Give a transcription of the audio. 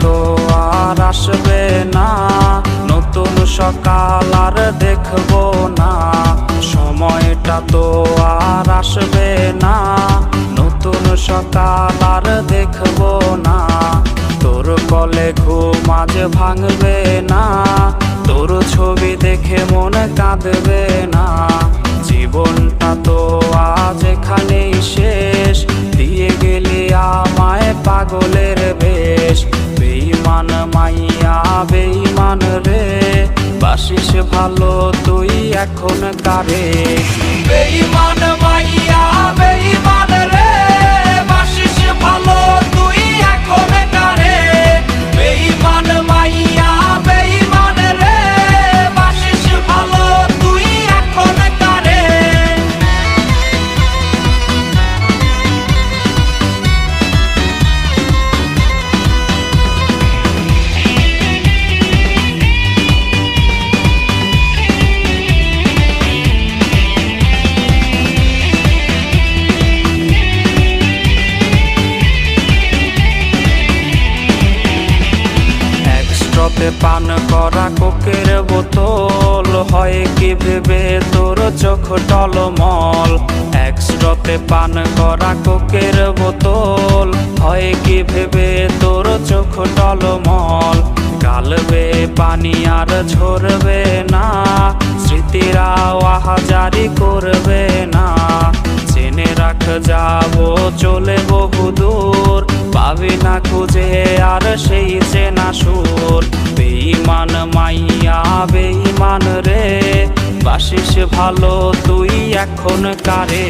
তো আর আসবে না। নতুন সকাল আর দেখব না। সময়টা তো আর আসবে না। নতুন সকাল আর দেখব না। তোর কলে ঘুম আজ ভাঙবে না। তোর ছবি দেখে মন কাঁদবে না। জীবনটা তো আজ এখানেই শেষ। দিয়ে গেলি আমায় পাগলে বেইমান রে বাসিস ভালো তুই এখন কারে? বেইমান পান করা কোকের বোতল। হয় কি ভেবে তোর চোখ টলমল? একস্ট্রতে পান করা কোকের বোতল। হয় কি ভেবে তোর চোখ টলমল? গালবে পানি আর ঝরবে না। স্মৃতিরা আহাজারি করবে না। জেনে রাখ, যাব, চলে বহু দূর পাবি না খুঁজে আর সেই চেনা সুর। বেইমান মাইয়া বেইমান রে। বাসিস ভালো তুই এখন কারে?